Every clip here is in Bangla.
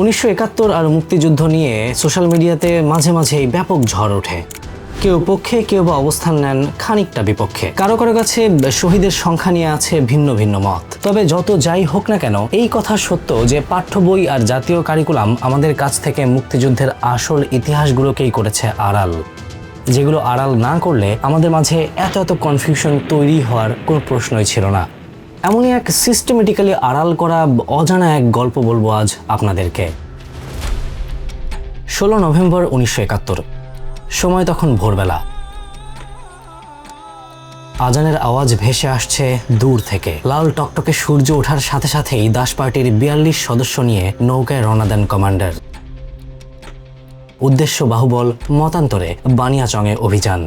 উনিশশো একাত্তর আর মুক্তিযুদ্ধ নিয়ে সোশ্যাল মিডিয়াতে মাঝে মাঝেই ব্যাপক ঝড় ওঠে। কেউ পক্ষে, কেউ বা অবস্থান নেন খানিকটা বিপক্ষে। কারও কারও কাছে শহীদের সংখ্যা নিয়ে আছে ভিন্ন ভিন্ন মত। তবে যত যাই হোক না কেন, এই কথা সত্য যে পাঠ্য বই আর জাতীয় কারিকুলাম আমাদের কাছ থেকে মুক্তিযুদ্ধের আসল ইতিহাসগুলোকেই করেছে আড়াল। যেগুলো আড়াল না করলে আমাদের মাঝে এত এত কনফিউশন তৈরি হওয়ার কোনো প্রশ্নই ছিল না। এমনই এক সিস্টেমেটিক্যালি আড়াল করা অজানা এক গল্প বলব আজ আপনাদেরকে। ষোলো নভেম্বর উনিশশো একাত্তর, সময় তখন ভোরবেলা। আজানের আওয়াজ ভেসে আসছে দূর থেকে। লাল টকটকে সূর্য ওঠার সাথে সাথেই দাস পার্টির বিয়াল্লিশ সদস্য নিয়ে নৌকায় রওনা দেন কমান্ডার। উদ্দেশ্য বাহুবল, মতান্তরে বানিয়াচংয়ে অভিযান।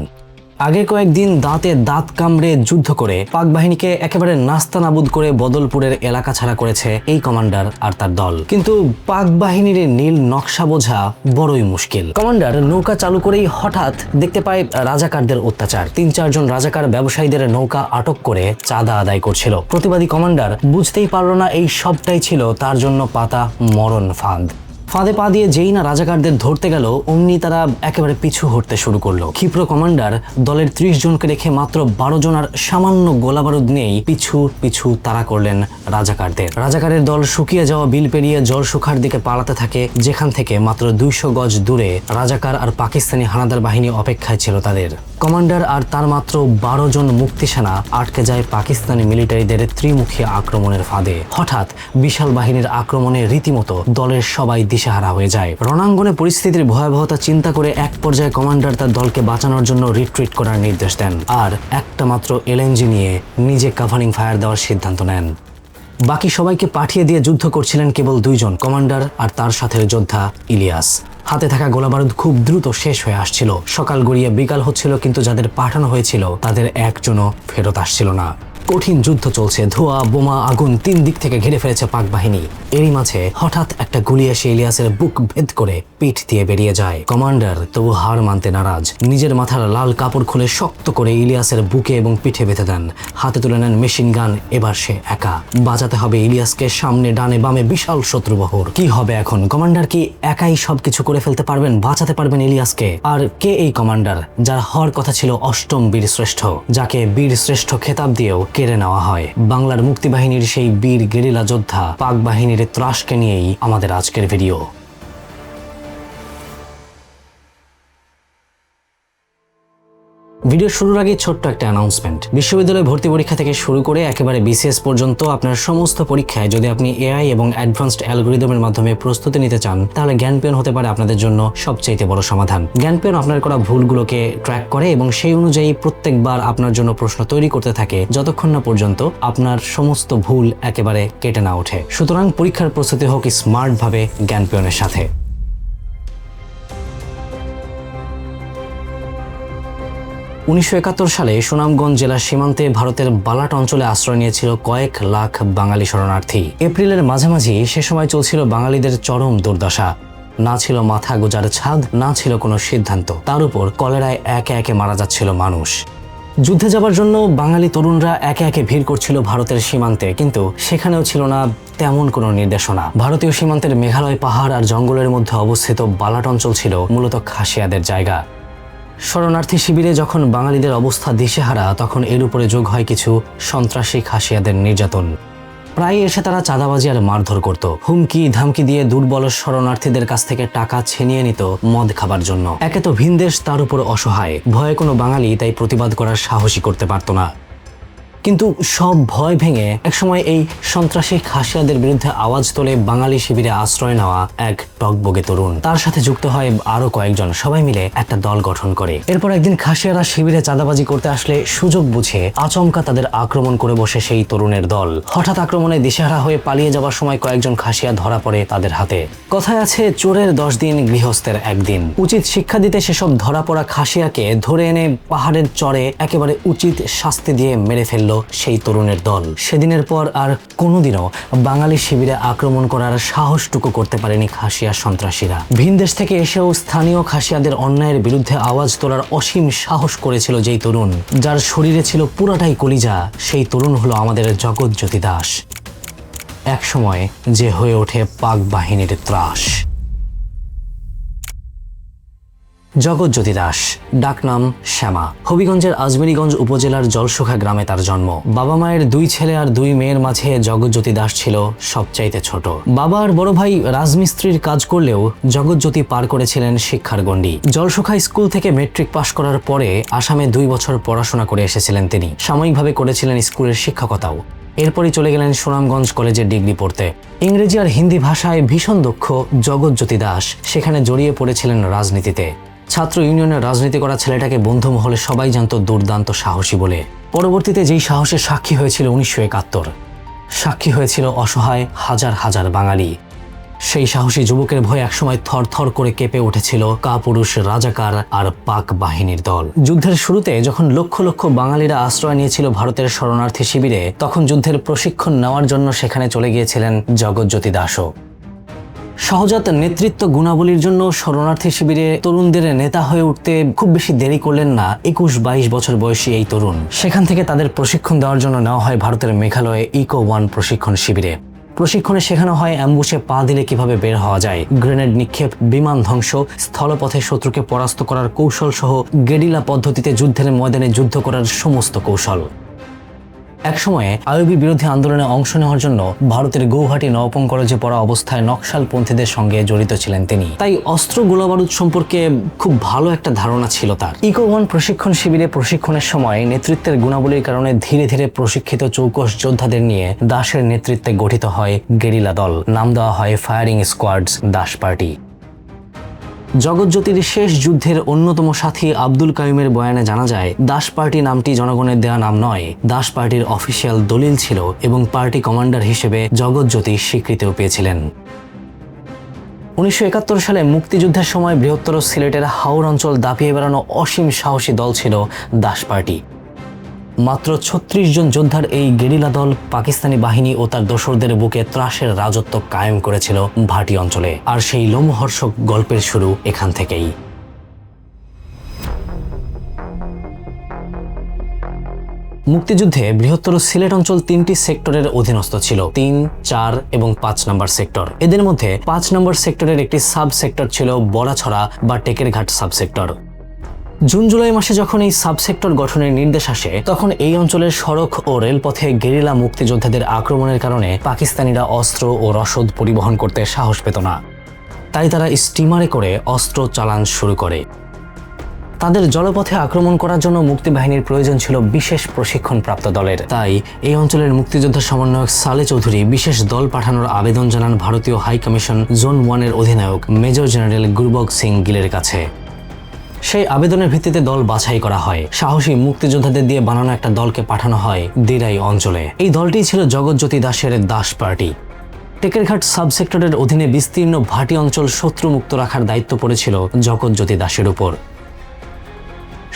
আগে কয়েকদিন দাঁতে দাঁত কামড়ে যুদ্ধ করে পাক বাহিনীকে একেবারে নাস্তানাবুদ করে বদলপুরের এলাকা ছাড়া করেছে এই কমান্ডার আর তার দল। কিন্তু পাক বাহিনীর নীল নকশা বোঝা বড়ই মুশকিল। কমান্ডার নৌকা চালু করেই হঠাৎ দেখতে পায় রাজাকারদের অত্যাচার। তিন চারজন রাজাকার ব্যবসায়ীদের নৌকা আটক করে চাঁদা আদায় করছিল। প্রতিবাদী কমান্ডার বুঝতেই পারল না এই সবটাই ছিল তার জন্য পাতা মরণ ফাঁদ। ফাঁদে পা দিয়ে যেই না রাজাকারদের ধরতে গেল, অমনি তারা একেবারে পিছু হটতে শুরু করল। ক্ষিপ্র কমান্ডার দলের ত্রিশ জনকে রেখে মাত্র বারো জন আর সামান্য গোলাবারুদ নিয়েই পিছু পিছু তারা করলেন রাজাকারদের। রাজাকারের দল শুকিয়ে যাওয়া বিল পেরিয়ে জল সুখার দিকে পালাতে থাকে, যেখান থেকে মাত্র দুইশো গজ দূরে রাজাকার আর পাকিস্তানি হানাদার বাহিনী অপেক্ষায় ছিল তাদের। কমান্ডার আর তার মাত্র বারো জন মুক্তি সেনা আটকে যায় পাকিস্তানি মিলিটারিদের ত্রিমুখী আক্রমণের ফাঁদে। হঠাৎ বিশাল বাহিনীর আক্রমণে রীতিমতো দলের সবাই দিশেহারা হয়ে যায়। রণাঙ্গনে পরিস্থিতির ভয়াবহতা চিন্তা করে এক পর্যায়ে কমান্ডার তার দলকে বাঁচানোর জন্য রিট্রিট করার নির্দেশ দেন। আর একটা মাত্র এলএনজি নিয়ে নিজে কাভারিং ফায়ার দেওয়ার সিদ্ধান্ত নেন। বাকি সবাইকে পাঠিয়ে দিয়ে যুদ্ধ করছিলেন কেবল দুইজন, কমান্ডার আর তার সাথে যোদ্ধা ইলিয়াস। হাতে থাকা গোলাবারুদ খুব দ্রুত শেষ হয়ে আসছিল। সকাল গড়িয়ে বিকাল হচ্ছিল, কিন্তু যাদের পাঠানো হয়েছিল, তাদের একজনও ফেরত আসছিল না। কঠিন যুদ্ধ চলছে। ধোঁয়া, বোমা, আগুন তিন দিক থেকে ঘিরে ফেলেছে পাক বাহিনী। এরই মাঝে হঠাৎ একটা গুলি এসে ইলিয়াসের বুক ভেদ করে পিঠ দিয়ে বেরিয়ে যায়। কমান্ডার তবু হার মানতে নারাজ। নিজের মাথার লাল কাপড় খুলে শক্ত করে ইলিয়াসের বুকে এবং পিঠে বেঁধে দেন। হাতে তুলে নেন মেশিন গান, এবার সে একা। বাঁচাতে হবে ইলিয়াসকে সামনে, ডানে, বামে বিশাল শত্রুবহর। কি হবে এখন? কমান্ডার কি একাই সবকিছু করে ফেলতে পারবেন? বাঁচাতে পারবেন ইলিয়াসকে? আর কে এই কমান্ডার, যার হওয়ার কথা ছিল অষ্টম বীর শ্রেষ্ঠ যাকে বীর শ্রেষ্ঠ খেতাব দিয়েও কেড়ে নেওয়া হয়। বাংলার মুক্তিবাহিনীর সেই বীর গেরিলা যোদ্ধা পাক বাহিনীর ত্রাসকে নিয়েই আমাদের আজকের ভিডিও। ভিডিও শুরুর আগে ছোট্ট একটা অ্যানাউন্সমেন্ট বিশ্ববিদ্যালয় ভর্তি পরীক্ষা থেকে শুরু করে একেবারে বিসিএস পর্যন্ত আপনার সমস্ত পরীক্ষায় যদি আপনি এআই এবং অ্যাডভান্সড অ্যালগোরিদমের মাধ্যমে প্রস্তুতি নিতে চান, তাহলে জ্ঞানপিয়ন হতে পারে আপনাদের জন্য সবচাইতে বড় সমাধান। জ্ঞানপিয়ন আপনার করা ভুলগুলোকে ট্র্যাক করে এবং সেই অনুযায়ী প্রত্যেকবার আপনার জন্য প্রশ্ন তৈরি করতে থাকে, যতক্ষণ না পর্যন্ত আপনার সমস্ত ভুল একেবারে কেটে না ওঠে। সুতরাং পরীক্ষার প্রস্তুতি হোক স্মার্টভাবে জ্ঞানপিয়নের সাথে। উনিশশো একাত্তর সালে সুনামগঞ্জ জেলার সীমান্তে ভারতের বালাট অঞ্চলে আশ্রয় নিয়েছিল কয়েক লাখ বাঙালি শরণার্থী। এপ্রিলের মাঝামাঝি সে সময় চলছিল বাঙালিদের চরম দুর্দশা। না ছিল মাথা গোজার ছাদ, না ছিল কোনো সিদ্ধান্ত। তার উপর কলেরায় একে একে মারা যাচ্ছিল মানুষ। যুদ্ধে যাবার জন্য বাঙালি তরুণরা একে একে ভিড় করছিল ভারতের সীমান্তে, কিন্তু সেখানেও ছিল না তেমন কোনো নির্দেশনা। ভারতীয় সীমান্তের মেঘালয় পাহাড় আর জঙ্গলের মধ্যে অবস্থিত বালাট অঞ্চল ছিল মূলত খাসিয়াদের জায়গা। শরণার্থী শিবিরে যখন বাঙালিদের অবস্থা দিশেহারা, তখন এর উপরে যোগ হয় কিছু সন্ত্রাসী খাসিয়াদের নির্যাতন। প্রায় এসে তারা চাঁদাবাজি আর মারধর করত। হুমকি, ধামকি দিয়ে দুর্বল শরণার্থীদের কাছ থেকে টাকা ছিনিয়ে নিত মদ খাবার জন্য। একে তো ভিনদেশ, তার উপর অসহায়। ভয়ে কোনো বাঙালি তাই প্রতিবাদ করার সাহসী করতে পারত না। কিন্তু সব ভয় ভেঙে একসময় এই সন্ত্রাসী খাসিয়াদের বিরুদ্ধে আওয়াজ তোলে বাঙালি শিবিরে আশ্রয় নেওয়া এক টকবগে তরুণ। তার সাথে যুক্ত হয় আরও কয়েকজন, সবাই মিলে একটা দল গঠন করে। এরপর একদিন খাসিয়ারা শিবিরে চাঁদাবাজি করতে আসলে সুযোগ বুঝে আচমকা তাদের আক্রমণ করে বসে সেই তরুণের দল। হঠাৎ আক্রমণে দিশেহারা হয়ে পালিয়ে যাওয়ার সময় কয়েকজন খাসিয়া ধরা পড়ে তাদের হাতে। কথায় আছে, চোরের দশ দিন গৃহস্থের একদিন। উচিত শিক্ষা দিতে সেসব ধরা পড়া খাসিয়াকে ধরে এনে পাহাড়ের চরে একেবারে উচিত শাস্তি দিয়ে মেরে ফেলল সেই তরুণের দল। সেদিনের পর আর কোনোদিনও বাঙালি শিবিরে আক্রমণ করার সাহসটুকু করতে পারেনি খাসিয়া সন্ত্রাসীরা। ভিনদেশ থেকে এসেও স্থানীয় খাসিয়াদের অন্যায়ের বিরুদ্ধে আওয়াজ তোলার অসীম সাহস করেছিল যেই তরুণ। যার শরীরে ছিল পুরাটাই কলিজা, সেই তরুণ হলো আমাদের জগৎজ্যোতি দাস। একসময় যে হয়ে ওঠে পাক বাহিনীর ত্রাস। জগৎজ্যোতি দাস। ডাকনাম শ্যামা। হবিগঞ্জের আজমেরিগঞ্জ উপজেলার জলসুখা গ্রামে তার জন্ম। বাবা মায়ের দুই ছেলে আর দুই মেয়ের মাঝে জগৎজ্যোতি দাস ছিল সবচাইতে ছোট। বাবা আর বড় ভাই রাজমিস্ত্রির কাজ করলেও জগৎজ্যোতি পার করেছিলেন শিক্ষার গণ্ডি। জলসুখা স্কুল থেকে মেট্রিক পাশ করার পরে আসামে দুই বছর পড়াশোনা করে এসেছিলেন তিনি। সাময়িকভাবে করেছিলেন স্কুলের শিক্ষকতাও। এরপরই চলে গেলেন সুনামগঞ্জ কলেজে ডিগ্রি পড়তে। ইংরেজি আর হিন্দি ভাষায় ভীষণ দক্ষ জগৎজ্যোতি দাস সেখানে জড়িয়ে পড়েছিলেন রাজনীতিতে। ছাত্র ইউনিয়নের রাজনীতি করা ছেলেটাকে বন্ধু মহলে সবাই জানত দুর্দান্ত সাহসী বলে। পরবর্তীতে যেই সাহসের সাক্ষী হয়েছিল উনিশশো একাত্তর, সাক্ষী হয়েছিল অসহায় হাজার হাজার বাঙালি। সেই সাহসী যুবকের ভয়ে একসময় থর থর করে কেঁপে উঠেছিল কাপুরুষ রাজাকার আর পাক বাহিনীর দল। যুদ্ধের শুরুতে যখন লক্ষ লক্ষ বাঙালিরা আশ্রয় নিয়েছিল ভারতের শরণার্থী শিবিরে, তখন যুদ্ধের প্রশিক্ষণ নেওয়ার জন্য সেখানে চলে গিয়েছিলেন জগজ্যোতি দাসও। সহজাত নেতৃত্ব গুণাবলীর জন্য শরণার্থী শিবিরে তরুণদের নেতা হয়ে উঠতে খুব বেশি দেরি করলেন না একুশ বাইশ বছর বয়সী এই তরুণ। সেখান থেকে তাদের প্রশিক্ষণ দেওয়ার জন্য নেওয়া হয় ভারতের মেঘালয়ে ইকো ওয়ান প্রশিক্ষণ শিবিরে। প্রশিক্ষণে শেখানো হয় অ্যাম্বুসে পা দিলে কীভাবে বের হওয়া যায়, গ্রেনেড নিক্ষেপ, বিমান ধ্বংস, স্থলপথে শত্রুকে পরাস্ত করার কৌশল সহ গেরিলা পদ্ধতিতে যুদ্ধের ময়দানে যুদ্ধ করার সমস্ত কৌশল। একসময়ে আইবি বিরোধী আন্দোলনে অংশ নেওয়ার জন্য ভারতের গৌহাটি নবপং কলেজে পড়া অবস্থায় নকশালপন্থীদের সঙ্গে জড়িত ছিলেন তিনি। তাই অস্ত্র গোলাবারুদ সম্পর্কে খুব ভালো একটা ধারণা ছিল তার। ইকো ওয়ান প্রশিক্ষণ শিবিরে প্রশিক্ষণের সময় নেতৃত্বের গুণাবলীর কারণে ধীরে ধীরে প্রশিক্ষিত চৌকস যোদ্ধাদের নিয়ে দাসের নেতৃত্বে গঠিত হয় গেরিলা দল। নাম দেওয়া হয় ফায়ারিং স্কোয়াডস দাস পার্টি। জগৎজ্যোতির শেষ যুদ্ধের অন্যতম সাথী আব্দুল কাইমের বয়ানে জানা যায়, দাস পার্টি নামটি জনগণের দেয়া নাম নয়। দাস পার্টির অফিসিয়াল দলিল ছিল এবং পার্টি কমান্ডার হিসেবে জগৎজ্যোতি স্বীকৃতিও পেয়েছিলেন। উনিশশো একাত্তর সালে মুক্তিযুদ্ধের সময় বৃহত্তর সিলেটের হাওর অঞ্চল দাপিয়ে বেড়ানো অসীম সাহসী দল ছিল দাস পার্টি। মাত্র ছত্রিশ জন যোদ্ধার এই গেরিলা দল পাকিস্তানি বাহিনী ও তার দোসরদের বুকে ত্রাসের রাজত্ব কায়েম করেছিল ভাটি অঞ্চলে। আর সেই লোমহর্ষক গল্পের শুরু এখান থেকেই। মুক্তিযুদ্ধে বৃহত্তর সিলেট অঞ্চল তিনটি সেক্টরের অধীনস্থ ছিল, তিন, চার এবং পাঁচ নম্বর সেক্টর। এদের মধ্যে পাঁচ নম্বর সেক্টরের একটি সাব সেক্টর ছিল বড়াছড়া বা Tekerghat sub sector June July মাসে যখন এই সাবসেক্টর গঠনের নির্দেশ আসে, তখন এই অঞ্চলের সড়ক ও রেলপথে গেরিলা মুক্তিযোদ্ধাদের আক্রমণের কারণে পাকিস্তানিরা অস্ত্র ও রসদ পরিবহন করতে সাহস পেত না। তাই তারা স্টিমারে করে অস্ত্র চালান শুরু করে। তাদের জলপথে আক্রমণ করার জন্য মুক্তিবাহিনীর প্রয়োজন ছিল বিশেষ প্রশিক্ষণপ্রাপ্ত দলের। তাই এই অঞ্চলের মুক্তিযোদ্ধা সমন্বয়ক সালে চৌধুরী বিশেষ দল পাঠানোর আবেদন জানান ভারতীয় হাই কমিশন জোন ওয়ানের অধিনায়ক মেজর জেনারেল গুরবক সিং গিলের কাছে। সেই আবেদনের ভিত্তিতে দল বাছাই করা হয়। সাহসী মুক্তিযোদ্ধাদের দিয়ে বানানো একটা দলকে পাঠানো হয় দিরাই অঞ্চলে। এই দলটি ছিল জগৎজ্যোতি দাসের দাস পার্টি। টেকেরঘাট সাবসেক্টরের অধীনে বিস্তীর্ণ ভাটি অঞ্চল শত্রুমুক্ত রাখার দায়িত্ব পড়েছিল জগৎজ্যোতি দাসের উপর।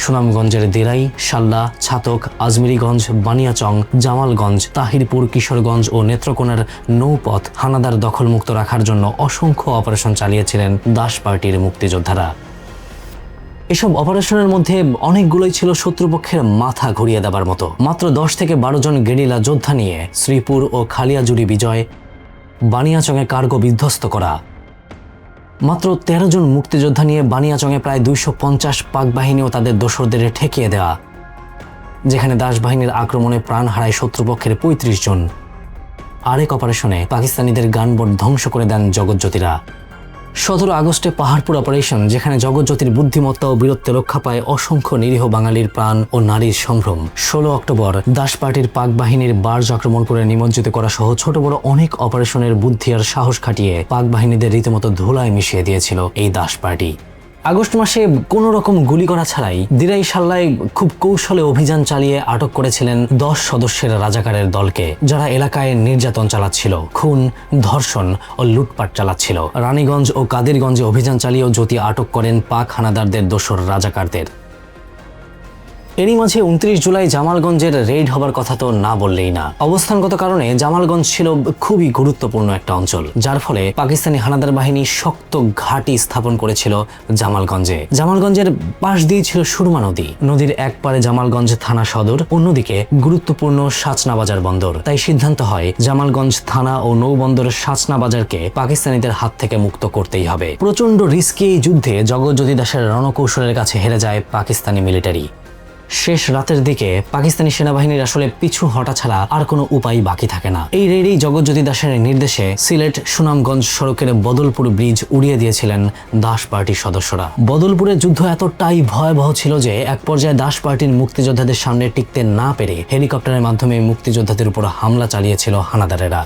সুনামগঞ্জের দেরাই সাল্লা ছাতক, আজমিরিগঞ্জ, বানিয়াচং, জামালগঞ্জ, তাহিরপুর, কিশোরগঞ্জ ও নেত্রকোনার নৌপথ হানাদার দখলমুক্ত রাখার জন্য অসংখ্য অপারেশন চালিয়েছিলেন দাস পার্টির মুক্তিযোদ্ধারা। এসব অপারেশনের মধ্যে অনেকগুলোই ছিল শত্রুপক্ষের মাথা ঘুরিয়ে দেবার মতো। মাত্র দশ থেকে বারো জন গেরিলা যোদ্ধা নিয়ে শ্রীপুর ও খালিয়াজুড়ি বিজয়, বানিয়াচংয়ে কার্গো বিধ্বস্ত করা। মাত্র তেরো জন মুক্তিযোদ্ধা নিয়ে বানিয়াচংয়ে প্রায় দুইশো পঞ্চাশ পাক বাহিনী ও তাদের দোসরদের ঠেকিয়ে দেওয়া যেখানে দাস বাহিনীর আক্রমণে প্রাণ হারায় শত্রুপক্ষের পঁয়ত্রিশ জন। আরেক অপারেশনে পাকিস্তানিদের গানবোট ধ্বংস করে দেন জগৎজ্যোতিরা। সতেরো আগস্টে পাহাড়পুর অপারেশন যেখানে জগৎজ্যোতির বুদ্ধিমত্তা ও বীরত্বে রক্ষা পায় অসংখ্য নিরীহ বাঙালির প্রাণ ও নারীর সম্ভ্রম। ষোলো অক্টোবর, দাস পার্টির পাক বাহিনীর বার্জ আক্রমণ করে নিমজ্জিত করা সহ ছোট বড় অনেক অপারেশনের বুদ্ধি আর সাহস খাটিয়ে পাক বাহিনীদের রীতিমতো ধুলায় মিশিয়ে দিয়েছিল এই দাস পার্টি। আগস্ট মাসে কোনো রকম গুলি করা ছাড়াই দিরাই সাল্লায় খুব কৌশলে অভিযান চালিয়ে আটক করেছিলেন দশ সদস্যের রাজাকারের দলকে, যারা এলাকায় নির্যাতন চালাচ্ছিল, খুন, ধর্ষণ ও লুটপাট চালাচ্ছিল। রানীগঞ্জ ও কাদিরগঞ্জে অভিযান চালিয়েও জ্যোতি আটক করেন পাক হানাদারদের দোসর রাজাকারদের। এরই মাঝে উনত্রিশ জুলাই জামালগঞ্জের রেড হবার কথা তো না বললেই না। অবস্থানগত কারণে জামালগঞ্জ ছিল খুবই গুরুত্বপূর্ণ একটা অঞ্চল, যার ফলে পাকিস্তানি হানাদার বাহিনী শক্ত ঘাঁটি স্থাপন করেছিল জামালগঞ্জে। জামালগঞ্জের পাশ দিয়ে ছিল সুরমা নদী। নদীর এক পারে জামালগঞ্জ থানা সদর, অন্যদিকে গুরুত্বপূর্ণ সাচনা বাজার বন্দর। তাই সিদ্ধান্ত হয়, জামালগঞ্জ থানা ও নৌবন্দর সাচনা বাজারকে পাকিস্তানিদের হাত থেকে মুক্ত করতেই হবে। প্রচণ্ড রিস্কি এই যুদ্ধে জগৎজ্যোতি দাসের রণকৌশলের কাছে হেরে যায় পাকিস্তানি মিলিটারি। শেষ রাতের দিকে পাকিস্তানি সেনাবাহিনীর আসলে পিছু হটা ছাড়া আর কোনো উপায় বাকি থাকে না। এই রেডেই জগৎজ্যোতি দাসের নির্দেশে সিলেট সুনামগঞ্জ সড়কের বদলপুর ব্রিজ উড়িয়ে দিয়েছিলেন দাস পার্টির সদস্যরা। বদলপুরের যুদ্ধ এতটাই ভয়াবহ ছিল যে এক পর্যায়ে দাস পার্টির মুক্তিযোদ্ধাদের সামনে টিকতে না পেরে হেলিকপ্টারের মাধ্যমে মুক্তিযোদ্ধাদের উপর হামলা চালিয়েছিল হানাদারেরা।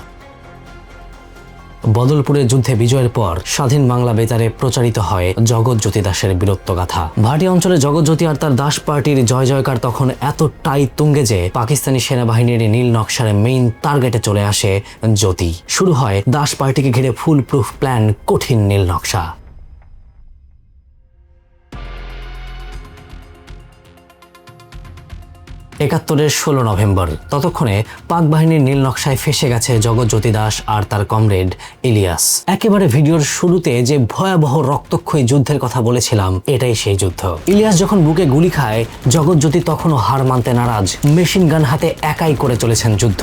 বদলপুরের যুদ্ধে বিজয়ের পর স্বাধীন বাংলা বেতারে প্রচারিত হয় জগৎজ্যোতি দাসের বীরত্ব বীরত্বগাথা। ভাটি অঞ্চলে জগৎজ্যোতি আর তার দাস পার্টির জয় জয়কার তখন এতটাই তুঙ্গে যে পাকিস্তানি সেনাবাহিনীর নীল নকশার মেইন টার্গেটে চলে আসে জ্যোতি। শুরু হয় দাস পার্টিকে ঘিরে ফুল প্রুফ প্ল্যান কঠিন নীল নকশা। একাত্তরের ষোলো নভেম্বর। ততক্ষণে পাক বাহিনীর নীল নকশায় ফেসে গেছে জগৎজ্যোতি দাস আর তার কমরেড ইলিয়াস। একেবারে ভিডিওর শুরুতে যে ভয়াবহ রক্তক্ষয়ী যুদ্ধের কথা বলেছিলাম, এটাই সেই যুদ্ধ। ইলিয়াস যখন বুকে গুলি খায়, জগজ্যোতি তখনও হার মানতে নারাজ। মেশিন গান হাতে একাই করে চলেছেন যুদ্ধ।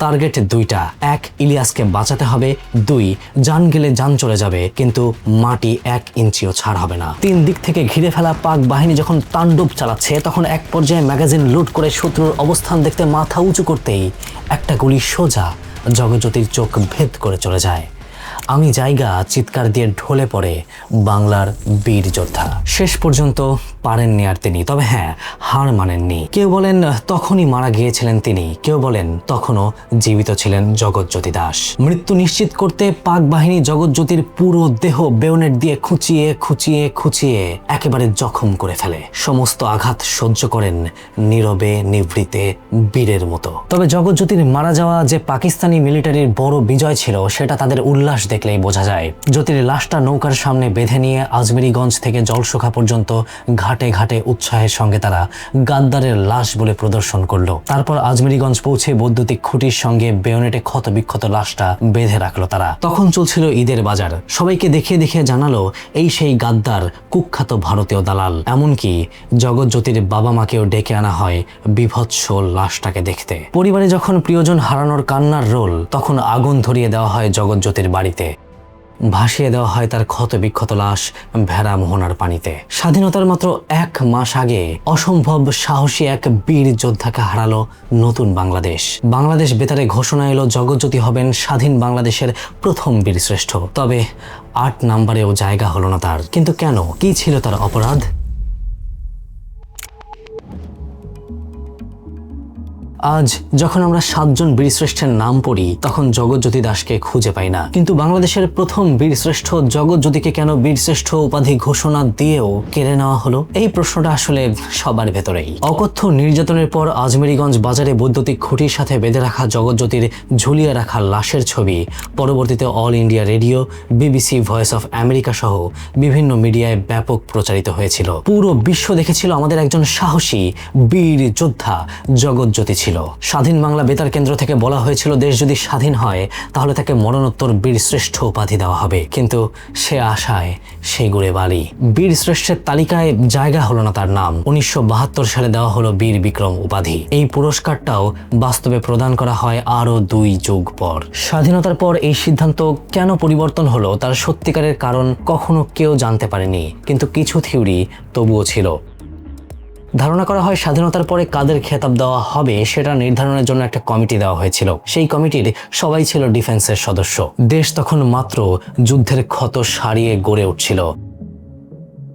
টার্গেট দুইটা। এক, ইলিয়াসকে বাঁচাতে হবে। দুই যান গেলে যান চলে যাবে, কিন্তু মাটি এক ইঞ্চিও ছাড় হবে না। তিন, দিক থেকে ঘিরে ফেলা পাক বাহিনী যখন তাণ্ডব চালাচ্ছে, তখন এক পর্যায়ে ম্যাগাজিন লুট করে শত্রুর অবস্থান দেখতে মাথা উঁচু করতেই একটা গুলি সোজা জগজ্যোতির চোখ ভেদ করে চলে যায়। আমি জায়গা চিৎকার দিয়ে ঢলে পড়ে বাংলার বীর যোদ্ধা। শেষ পর্যন্ত পারেননি আর তিনি। তবে হ্যাঁ হার মানেননি। কেউ বলেন, তখনই মারা গিয়েছিলেন তিনি। কেউ বলেন, তখনও জীবিত ছিলেন জগৎজ্যোতি দাস। মৃত্যু নিশ্চিত করতে পাক বাহিনী জগৎজ্যোতির পুরো দেহ বেউনেট দিয়ে খুঁচিয়ে খুঁচিয়ে খুঁচিয়ে একেবারে জখম করে ফেলে। সমস্ত আঘাত সহ্য করেন নীরবে, নিভৃতে, বীরের মতো। তবে জগৎজ্যোতির মারা যাওয়া যে পাকিস্তানি মিলিটারির বড় বিজয় ছিল, সেটা তাদের উল্লাস দেখলেই বোঝা যায়। জ্যোতির লাশটা নৌকার সামনে বেঁধে নিয়ে আজমেরিগঞ্জ থেকে জলসোখা পর্যন্ত ঘাটে ঘাটে উৎসাহের সঙ্গে তারা গাদ্দারের লাশ বলে প্রদর্শন করল। তারপর আজমেরিগঞ্জ পৌঁছে বৈদ্যুতিক খুঁটির সঙ্গে বেয়নেটে ক্ষত বিক্ষত লাশটা বেঁধে রাখল তারা। তখন চলছিল ঈদের বাজার। সবাইকে দেখিয়ে দেখিয়ে জানালো, এই সেই গাদ্দার, কুখ্যাত ভারতীয় দালাল। এমনকি জগৎজ্যোতির বাবা মাকেও ডেকে আনা হয় বিভৎস লাশটাকে দেখতে। পরিবারে যখন প্রিয়জন হারানোর কান্নার রোল, তখন আগুন ধরিয়ে দেওয়া হয় জগৎজ্যোতির বাড়িতে। ভাসিয়ে দেওয়া হয় তার ক্ষত বিক্ষত লাশ ভেড়া মোহনার পানিতে। স্বাধীনতার মাত্র এক মাস আগে অসম্ভব সাহসী এক বীর যোদ্ধাকে হারালো নতুন বাংলাদেশ। বাংলাদেশ বেতারে ঘোষণা এলো, জগজ্যোতি হবেন স্বাধীন বাংলাদেশের প্রথম বীর শ্রেষ্ঠ তবে আট নাম্বারেও জায়গা হলো না তার। কিন্তু কেন? কি ছিল তার অপরাধ? আজ যখন আমরা সাতজন বীরশ্রেষ্ঠের নাম পড়ি, তখন জগৎজ্যোতি দাসকে খুঁজে পাই না। কিন্তু বাংলাদেশের প্রথম বীরশ্রেষ্ঠ জগৎজ্যোতিকে কেন বীরশ্রেষ্ঠ উপাধি ঘোষণা দিয়েও কেড়ে নেওয়া হলো? এই প্রশ্নটা আসলে সবার ভেতরেই। অকথ্য নির্যাতনের পর আজমেরিগঞ্জ বাজারে বৈদ্যুতিক খুঁটির সাথে বেঁধে রাখা জগৎজ্যোতির ঝুলিয়ে রাখা লাশের ছবি, পরবর্তীতে All India Radio, BBC, Voice of America সহ বিভিন্ন মিডিয়ায় ব্যাপক প্রচারিত হয়েছিল। পুরো বিশ্ব দেখেছিল আমাদের একজন সাহসী বীর যোদ্ধা জগৎজ্যোতি ছিল। স্বাধীন বাংলা বেতার কেন্দ্র থেকে বলা হয়েছিল, দেশ যদি স্বাধীন হয়, তাহলে তাকে মরণোত্তর বীর শ্রেষ্ঠ উপাধি দেওয়া হবে। কিন্তু সে আশায় সেই গুড়ে বালি। বীর শ্রেষ্ঠের তালিকায় জায়গা হলো না তার নাম। উনিশশো সালে দেওয়া হলো বীর বিক্রম উপাধি। এই পুরস্কারটাও বাস্তবে প্রদান করা হয় আরও দুই যুগ পর। স্বাধীনতার পর এই সিদ্ধান্ত কেন পরিবর্তন হলো, তার সত্যিকারের কারণ কখনো কেউ জানতে পারেনি। কিন্তু কিছু থিওরি তবুও ছিল। ধারণা করা হয় স্বাধীনতার পরে কাদের খেতাব দেওয়া হবে সেটা নির্ধারণের জন্য একটা কমিটি দেওয়া হয়েছিল। সেই কমিটির সবাই ছিল ডিফেন্সের সদস্য। দেশ তখন মাত্র যুদ্ধের ক্ষত সারিয়ে গড়ে উঠছিল।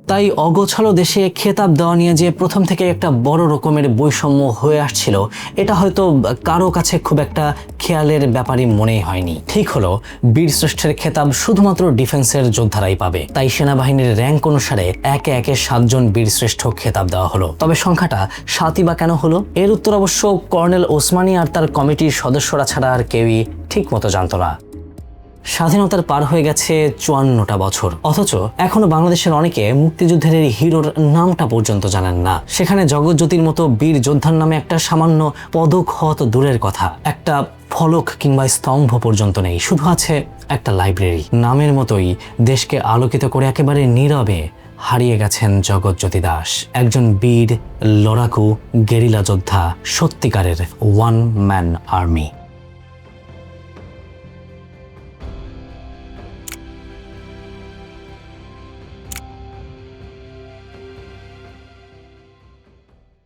তাই অগোছালো দেশে খেতাব দেওয়া নিয়ে যে প্রথম থেকে একটা বড় রকমের বৈষম্য হয়ে আসছিল, এটা হয়তো কারও কাছে খুব একটা খেয়ালের ব্যাপারই মনেই হয়নি। ঠিক হলো, বীর শ্রেষ্ঠের খেতাব শুধুমাত্র ডিফেন্সের যোদ্ধারাই পাবে। তাই সেনাবাহিনীর র্যাঙ্ক অনুসারে একে একে সাতজন বীর শ্রেষ্ঠ খেতাব দেওয়া হলো। তবে সংখ্যাটা সাতই বা কেন হলো? এর উত্তর অবশ্য কর্নেল ওসমানী আর তার কমিটির সদস্যরা ছাড়া আর কেউই ঠিক মতো জানতো না। স্বাধীনতার পার হয়ে গেছে চুয়ান্নটা বছর। অথচ এখনও বাংলাদেশের অনেকে মুক্তিযুদ্ধের এই হিরোর নামটা পর্যন্ত জানেন না। সেখানে জগৎজ্যোতির মতো বীর যোদ্ধার নামে একটা সামান্য পদক হত দূরের কথা। একটা ফলক কিংবা স্তম্ভ পর্যন্ত নেই। শুধু আছে একটা লাইব্রেরি। নামের মতোই দেশকে আলোকিত করে একেবারে নীরবে হারিয়ে গেছেন জগৎজ্যোতি দাস। একজন বীর, লড়াকু, গেরিলা যোদ্ধা, সত্যিকারের ওয়ান ম্যান আর্মি।